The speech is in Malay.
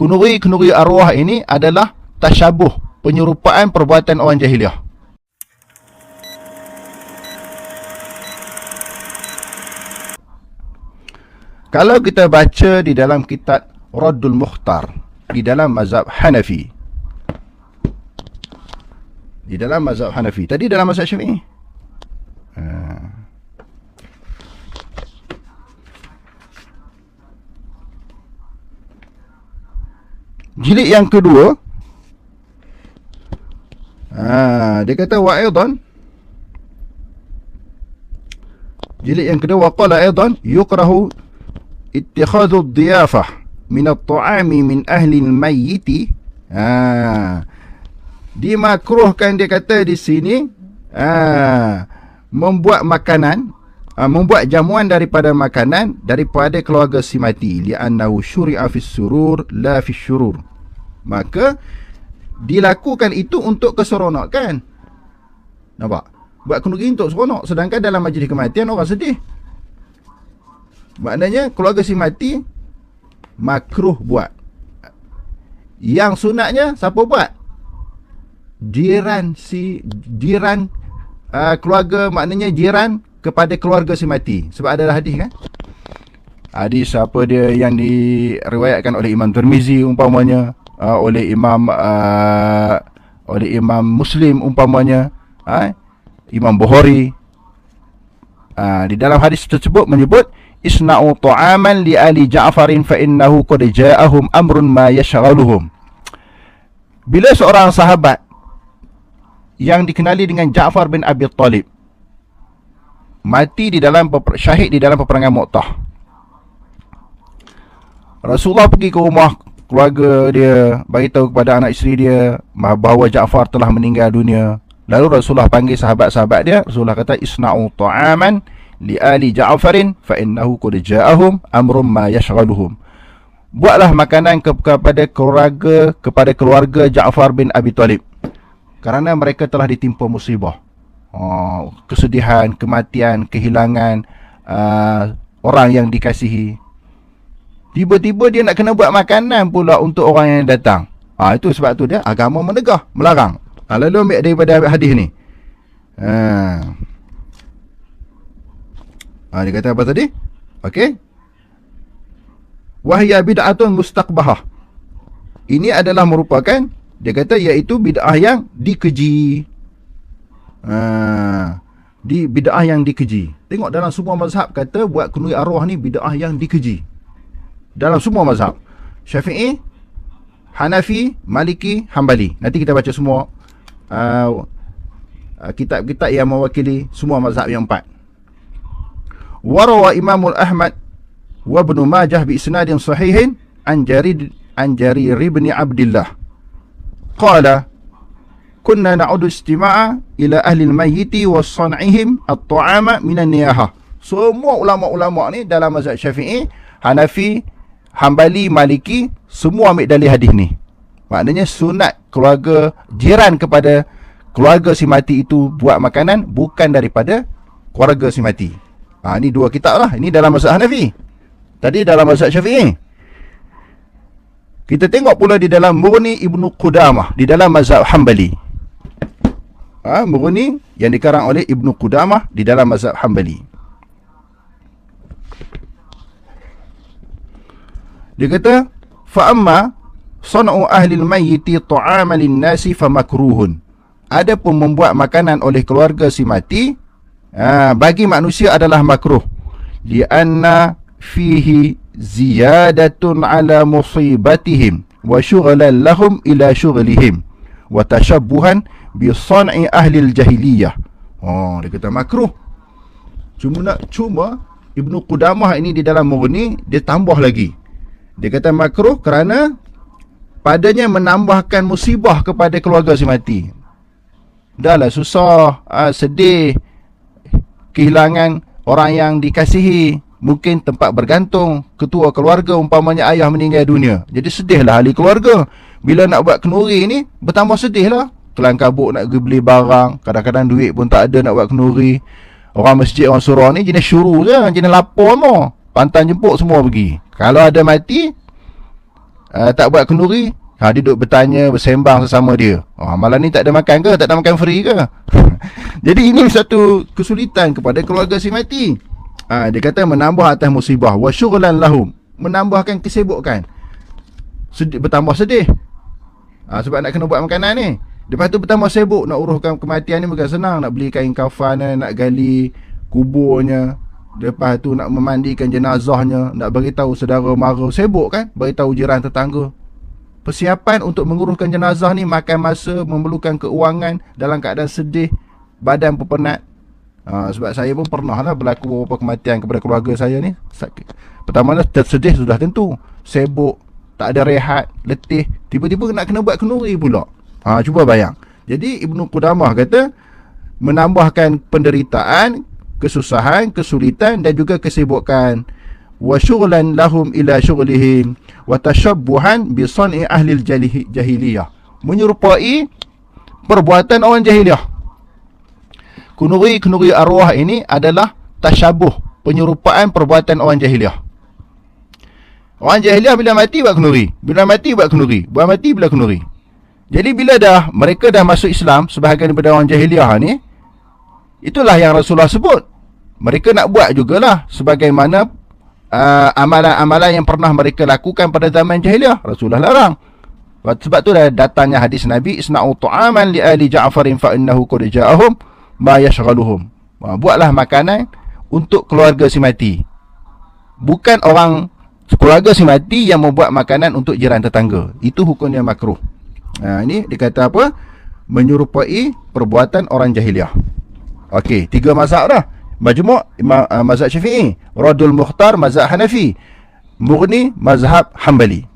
Kenuri-kenuri arwah ini adalah tasyabuh, penyerupaan perbuatan orang jahiliah. Kalau kita baca di dalam kitab Raddul Mukhtar di dalam mazhab Hanafi. Di dalam mazhab Hanafi. Tadi dalam mazhab Syafi'i. Ha. jilid yang kedua. Ha, dia kata wa aidan. Jilid yang kedua waqala aidan yukrahu ittikhadhu ad-diyafah min at-ta'ami min ahli al-mayyit ha dimakruhkan dia kata di sini ha membuat makanan ha. membuat jamuan daripada makanan daripada keluarga si mati li'annahu syuri'a fis surur la fis syurur maka dilakukan itu untuk keseronokan nampak buat kenduri untuk seronok sedangkan dalam majlis kematian orang sedih Maknanya keluarga si mati makruh buat. Yang sunatnya siapa buat? Jiran si jiran uh, keluarga maknanya jiran kepada keluarga si mati. Sebab ada hadis kan? Hadis apa dia yang diriwayatkan oleh Imam Tirmizi umpamanya, uh, oleh Imam uh, oleh Imam Muslim umpamanya, uh, Imam Bukhari. Uh, di dalam hadis tersebut menyebut isna'u ta'aman li ali Ja'farin fa innahu qad ja'ahum amrun ma yashghaluhum bila seorang sahabat yang dikenali dengan Ja'far bin Abi Talib mati di dalam syahid di dalam peperangan Mu'tah. Rasulullah pergi ke rumah keluarga dia bagi tahu kepada anak isteri dia bahawa Ja'far telah meninggal dunia. Lalu Rasulullah panggil sahabat-sahabat dia. Rasulullah kata isna'u ta'aman li ali Ja'farin fa innahu qad ja'ahum amrun ma yashghaluhum. Buatlah makanan ke kepada keluarga kepada keluarga Ja'far bin Abi Talib. Kerana mereka telah ditimpa musibah oh, kesedihan kematian kehilangan uh, orang yang dikasihi tiba-tiba dia nak kena buat makanan pula untuk orang yang datang ha, itu sebab tu dia agama menegah melarang ha, lalu ambil daripada hadis ni ha. Ha, dia kata apa tadi? Okey. Wahya bid'atun mustaqbahah. Ini adalah merupakan dia kata iaitu bid'ah yang dikeji. Ha, di bid'ah yang dikeji. Tengok dalam semua mazhab kata buat kunui arwah ni bid'ah yang dikeji. Dalam semua mazhab. Syafi'i, Hanafi, Maliki, Hambali. Nanti kita baca semua uh, uh, kitab-kitab yang mewakili semua mazhab yang empat. Warawa Imamul Ahmad wa Ibnu Majah bi isnadin sahihin an Jarir an Jarir ibn Abdullah. Qala kunna na'udu istima'a ila ahli al-mayyiti wa san'ihim at-ta'ama minan niyahah. Semua ulama-ulama ni dalam mazhab Syafi'i, Hanafi, Hambali, Maliki semua ambil dalil hadis ni. Maknanya sunat keluarga jiran kepada keluarga si mati itu buat makanan bukan daripada keluarga si mati. Ha, ini dua kitab lah. Ini dalam mazhab Hanafi. Tadi dalam mazhab Syafi'i. Kita tengok pula di dalam Murni Ibnu Qudamah. Di dalam mazhab Hambali. Ha, Murni yang dikarang oleh Ibnu Qudamah di dalam mazhab Hanbali. Dia kata, Fa'amma sana'u ahli al-mayyiti ta'ama lin-nasi famakruhun. Adapun membuat makanan oleh keluarga si mati, ha, bagi manusia adalah makruh lianna fihi ziyadatun ala musibatihim wa syughlan lahum ila syughlihim wa tashabbuhan bi san'i ahli jahiliyah. Oh dia kata makruh. Cuma nak cuma Ibnu Qudamah ini di dalam Mughni dia tambah lagi. Dia kata makruh kerana padanya menambahkan musibah kepada keluarga si mati. Dahlah susah uh, sedih kehilangan orang yang dikasihi mungkin tempat bergantung ketua keluarga umpamanya ayah meninggal dunia. Jadi sedihlah ahli keluarga. Bila nak buat kenuri ni bertambah sedihlah kelang kabut nak pergi beli barang kadang-kadang duit pun tak ada nak buat kenuri orang masjid orang surau ni jenis syuru je jenis lapor mo pantan jemput semua pergi kalau ada mati uh, tak buat kenduri, ha, dia duduk bertanya, bersembang sesama dia. Oh, malam ni tak ada makan ke? Tak ada makan free ke? Jadi ini satu kesulitan kepada keluarga si mati. Ha, dia kata menambah atas musibah. Wa syughlan lahum. Menambahkan kesibukan. Sedih, bertambah sedih. Ha, sebab nak kena buat makanan ni. Lepas tu bertambah sibuk nak uruskan kematian ni bukan senang. Nak beli kain kafan, nak gali kuburnya. Lepas tu nak memandikan jenazahnya. Nak beritahu saudara mara. Sibuk kan? Beritahu jiran tetangga. Persiapan untuk menguruskan jenazah ni makan masa, memerlukan keuangan dalam keadaan sedih, badan pepenat. Ha, sebab saya pun pernah lah berlaku beberapa kematian kepada keluarga saya ni. Pertama lah tersedih sudah tentu. Sibuk, tak ada rehat, letih. Tiba-tiba nak kena buat kenuri pula. Ha, cuba bayang. Jadi Ibnu Qudamah kata menambahkan penderitaan, kesusahan, kesulitan dan juga kesibukan wa syughlan lahum ila syughlihim wa tashabbuhan bi san'i ahli jahiliyah. Menyerupai perbuatan orang jahiliyah. Kunuri-kunuri arwah ini adalah tashabuh, penyerupaan perbuatan orang jahiliyah. Orang jahiliyah bila mati buat kunuri, bila mati buat kunuri, buat mati bila kunuri. Jadi bila dah mereka dah masuk Islam sebahagian daripada orang jahiliah ni itulah yang Rasulullah sebut. Mereka nak buat jugalah sebagaimana uh, amalan-amalan yang pernah mereka lakukan pada zaman jahiliah. Rasulullah larang. Sebab tu dah datangnya hadis Nabi isna'u tu'aman li ali Ja'farin fa innahu qad ja'ahum ma yashghaluhum. Buatlah makanan untuk keluarga si mati. Bukan orang keluarga si mati yang membuat makanan untuk jiran tetangga. Itu hukumnya makruh. Ha, ini dikata apa? Menyerupai perbuatan orang jahiliah. Okey, tiga mazhab dah. Majmu' uh, mazhab Syafi'i, Radul Mukhtar mazhab Hanafi, Mughni mazhab Hanbali.